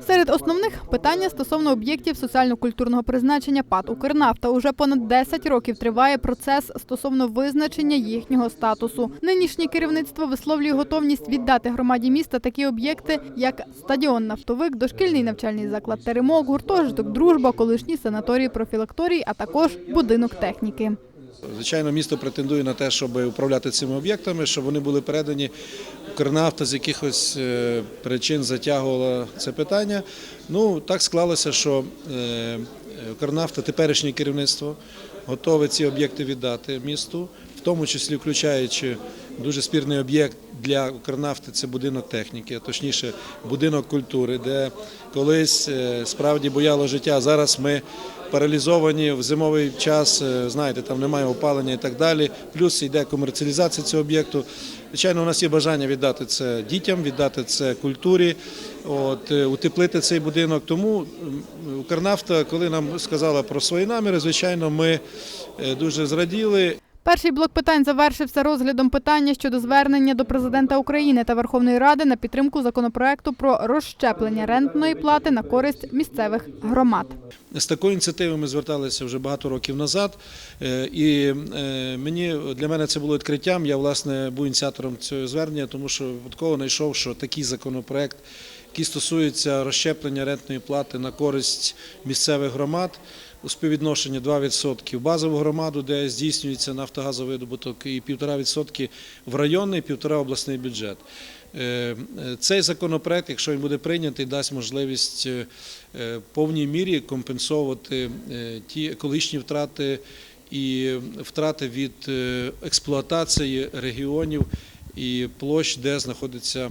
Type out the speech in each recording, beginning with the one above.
Серед основних питання стосовно об'єктів соціально-культурного призначення ПАТ «Укрнафта». Уже понад 10 років триває процес стосовно визначення їхнього статусу. Нинішнє керівництво висловлює готовність віддати громаді міста такі об'єкти, як стадіон «Нафтовик», дошкільний навчальний заклад «Теремок», гуртожиток «Дружба», колишні санаторії профілакторії, а також будинок техніки. Звичайно, місто претендує на те, щоб управляти цими об'єктами, щоб вони були передані Укрнафта з якихось е, причин затягувала це питання. Ну так склалося, що е, Укрнафта, теперішнє керівництво, готове ці об'єкти віддати місту, в тому числі включаючи дуже спірний об'єкт для Укрнафти це будинок техніки, а точніше будинок культури, де колись е, справді бояло життя. Зараз ми паралізовані в зимовий час. е, Знаєте, там немає опалення і так далі. Плюс йде комерціалізація цього об'єкту. Звичайно, у нас є бажання віддати це дітям, віддати це культурі, от, е, утеплити цей будинок. Тому Укрнафта, коли нам сказала про свої наміри, звичайно, ми е, дуже зраділи. Перший блок питань завершився розглядом питання щодо звернення до президента України та Верховної Ради на підтримку законопроекту про розщеплення рентної плати на користь місцевих громад. З такою ініціативою ми зверталися вже багато років назад, Е, і е, мені для мене це було відкриттям. Я власне був ініціатором цього звернення, тому що випадково знайшов, що такий законопроект, який стосується розщеплення рентної плати на користь місцевих громад. У співвідношенні 2% в базову громаду, де здійснюється нафтогазовий видобуток, і 1,5% в районний, 1,5% обласний бюджет. Е, Цей законопроект, якщо він буде прийнятий, дасть можливість е, е, в повній мірі компенсувати ті екологічні втрати і втрати від експлуатації регіонів і площ, де знаходиться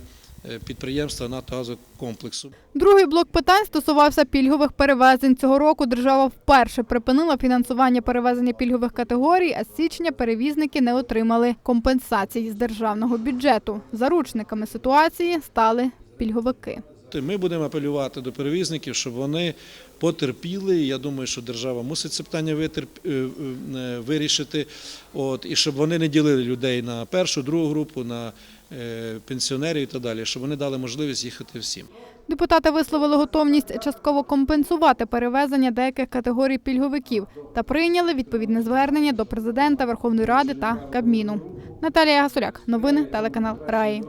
підприємства «Нафтогазокомплексу». Другий блок питань стосувався пільгових перевезень. Цього року держава вперше припинила фінансування перевезення пільгових категорій, а з січня перевізники не отримали компенсації з державного бюджету. Заручниками ситуації стали пільговики. Ми будемо апелювати до перевізників, щоб вони потерпіли. Я думаю, що держава мусить це питання витерп... е, е, вирішити. От, і щоб вони не ділили людей на першу, другу групу, на е, пенсіонерів і так далі, щоб вони дали можливість їхати всім. Депутати висловили готовність частково компенсувати перевезення деяких категорій пільговиків та прийняли відповідне звернення до президента Верховної Ради та Кабміну. Наталія Гасуляк, новини телеканал Раї.